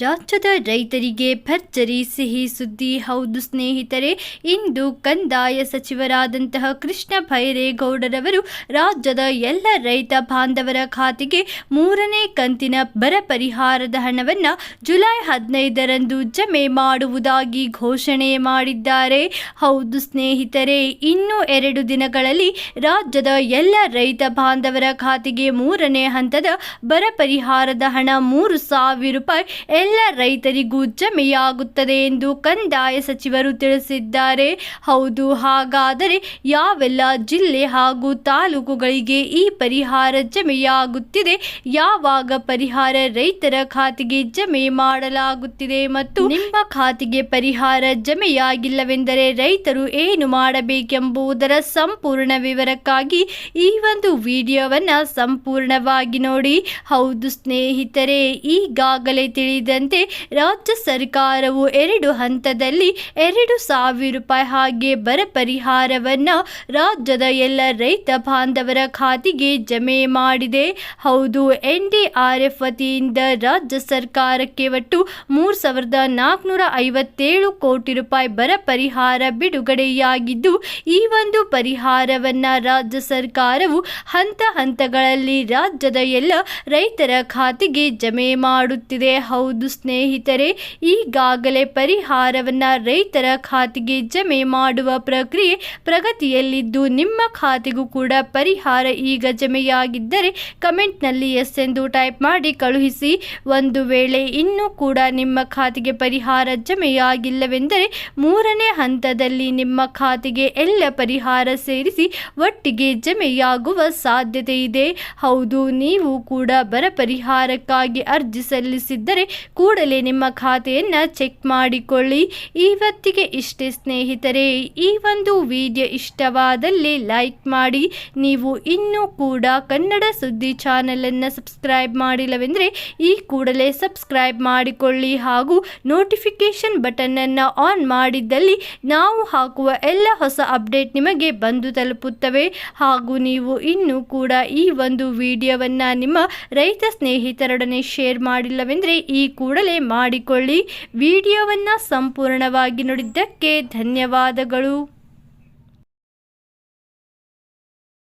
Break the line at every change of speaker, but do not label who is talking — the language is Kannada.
ರಾಜ್ಯದ ರೈತರಿಗೆ ಭರ್ಜರಿ ಸಿಹಿ ಸುದ್ದಿ. ಹೌದು ಸ್ನೇಹಿತರೆ, ಇಂದು ಕಂದಾಯ ಸಚಿವರಾದಂತಹ ಕೃಷ್ಣ ಭೈರೇಗೌಡರವರು ರಾಜ್ಯದ ಎಲ್ಲ ರೈತ ಬಾಂಧವರ ಖಾತೆಗೆ ಮೂರನೇ ಕಂತಿನ ಬರ ಪರಿಹಾರದ ಹಣವನ್ನು ಜುಲೈ ಹದಿನೈದರಂದು ಜಮೆ ಮಾಡುವುದಾಗಿ ಘೋಷಣೆ ಮಾಡಿದ್ದಾರೆ. ಹೌದು ಸ್ನೇಹಿತರೆ, ಇನ್ನು ಎರಡು ದಿನಗಳಲ್ಲಿ ರಾಜ್ಯದ ಎಲ್ಲ ರೈತ ಬಾಂಧವರ ಖಾತೆಗೆ ಮೂರನೇ ಹಂತದ ಬರ ಪರಿಹಾರದ ಹಣ ಮೂರು ಸಾವಿರ ರೂಪಾಯಿ ಎಲ್ಲ ರೈತರಿಗೂ ಜಮೆಯಾಗುತ್ತದೆ ಎಂದು ಕಂದಾಯ ಸಚಿವರು ತಿಳಿಸಿದ್ದಾರೆ. ಹೌದು, ಹಾಗಾದರೆ ಯಾವೆಲ್ಲ ಜಿಲ್ಲೆ ಹಾಗೂ ತಾಲೂಕುಗಳಿಗೆ ಈ ಪರಿಹಾರ ಜಮೆಯಾಗುತ್ತಿದೆ? ಯಾವಾಗ ಪರಿಹಾರ ರೈತರ ಖಾತೆಗೆ ಜಮೆ ಮಾಡಲಾಗುತ್ತಿದೆ ಮತ್ತು ನಿಮ್ಮ ಖಾತೆಗೆ ಪರಿಹಾರ ಜಮೆಯಾಗಿಲ್ಲವೆಂದರೆ ರೈತರು ಏನು ಮಾಡಬೇಕೆಂಬುದರ ಸಂಪೂರ್ಣ ವಿವರಕ್ಕಾಗಿ ಈ ಒಂದು ವಿಡಿಯೋವನ್ನು ಸಂಪೂರ್ಣವಾಗಿ ನೋಡಿ. ಹೌದು ಸ್ನೇಹಿತರೆ, ಈಗಾಗಲೇ ತಿಳಿದಂತೆ ರಾಜ್ಯ ಸರ್ಕಾರವು ಎರಡು ಹಂತದಲ್ಲಿ ಎರಡು ಸಾವಿರ ರೂಪಾಯಿ ಹಾಗೆ ಬರ ಪರಿಹಾರವನ್ನು ರಾಜ್ಯದ ಎಲ್ಲ ರೈತ ಬಾಂಧವರ ಖಾತೆಗೆ ಜಮೆ ಮಾಡಿದೆ. ಹೌದು, ಎನ್ ಡಿ ಆರ್ ಎಫ್ ವತಿಯಿಂದ ರಾಜ್ಯ ಸರ್ಕಾರಕ್ಕೆ ಒಟ್ಟು ಮೂರು ಸಾವಿರದ ನಾಲ್ಕುನೂರ ಐವತ್ತೇಳು ಕೋಟಿ ರೂಪಾಯಿ ಬರ ಪರಿಹಾರ ಬಿಡುಗಡೆಯಾಗಿದ್ದು, ಈ ಒಂದು ಪರಿಹಾರವನ್ನು ರಾಜ್ಯ ಸರ್ಕಾರವು ಹಂತ ಹಂತಗಳಲ್ಲಿ ರಾಜ್ಯದ ಎಲ್ಲ ರೈತರ ಖಾತೆಗೆ ಜಮೆ ಮಾಡುತ್ತಿದೆ. ಹೌದು. ಸ್ನೇಹಿತರೆ, ಈಗಾಗಲೇ ಪರಿಹಾರವನ್ನು ರೈತರ ಖಾತೆಗೆ ಜಮೆ ಮಾಡುವ ಪ್ರಕ್ರಿಯೆ ಪ್ರಗತಿಯಲ್ಲಿದ್ದು, ನಿಮ್ಮ ಖಾತೆಗೂ ಕೂಡ ಪರಿಹಾರ ಈಗ ಜಮೆಯಾಗಿದ್ದರೆ ಕಮೆಂಟ್ನಲ್ಲಿ ಎಸ್ ಎಂದು ಟೈಪ್ ಮಾಡಿ ಕಳುಹಿಸಿ. ಒಂದು ವೇಳೆ ಇನ್ನೂ ಕೂಡ ನಿಮ್ಮ ಖಾತೆಗೆ ಪರಿಹಾರ ಜಮೆಯಾಗಿಲ್ಲವೆಂದರೆ ಮೂರನೇ ಹಂತದಲ್ಲಿ ನಿಮ್ಮ ಖಾತೆಗೆ ಎಲ್ಲ ಪರಿಹಾರ ಸೇರಿಸಿ ಒಟ್ಟಿಗೆ ಜಮೆಯಾಗುವ ಸಾಧ್ಯತೆ ಇದೆ. ಹೌದು, ನೀವು ಕೂಡ ಬರ ಪರಿಹಾರಕ್ಕಾಗಿ ಅರ್ಜಿ ಸಲ್ಲಿಸಿದ್ದರೆ ಕೂಡಲೇ ನಿಮ್ಮ ಖಾತೆಯನ್ನು ಚೆಕ್ ಮಾಡಿಕೊಳ್ಳಿ. ಇವತ್ತಿಗೆ ಇಷ್ಟೇ ಸ್ನೇಹಿತರೆ, ಈ ಒಂದು ವಿಡಿಯೋ ಇಷ್ಟವಾದಲ್ಲಿ ಲೈಕ್ ಮಾಡಿ. ನೀವು ಇನ್ನೂ ಕೂಡ ಕನ್ನಡ ಸುದ್ದಿ ಚಾನಲನ್ನು ಸಬ್ಸ್ಕ್ರೈಬ್ ಮಾಡಿಲ್ಲವೆಂದರೆ, ಈ ಕೂಡಲೇ ಸಬ್ಸ್ಕ್ರೈಬ್ ಮಾಡಿಕೊಳ್ಳಿ ಹಾಗೂ ನೋಟಿಫಿಕೇಷನ್ ಬಟನನ್ನು ಆನ್ ಮಾಡಿದ್ದಲ್ಲಿ ನಾವು ಹಾಕುವ ಎಲ್ಲ ಹೊಸ ಅಪ್ಡೇಟ್ ನಿಮಗೆ ಬಂದು ತಲುಪುತ್ತವೆ. ಹಾಗೂ ನೀವು ಇನ್ನೂ ಕೂಡ ಈ ಒಂದು ವಿಡಿಯೋವನ್ನು ನಿಮ್ಮ ರೈತ ಸ್ನೇಹಿತರೊಡನೆ ಶೇರ್ ಮಾಡಿಲ್ಲವೆಂದರೆ ಈ ಕೂಡಲೇ ಮಾಡಿಕೊಳ್ಳಿ. ವಿಡಿಯೋವನ್ನು ಸಂಪೂರ್ಣವಾಗಿ ನೋಡಿದ್ದಕ್ಕೆ ಧನ್ಯವಾದಗಳು.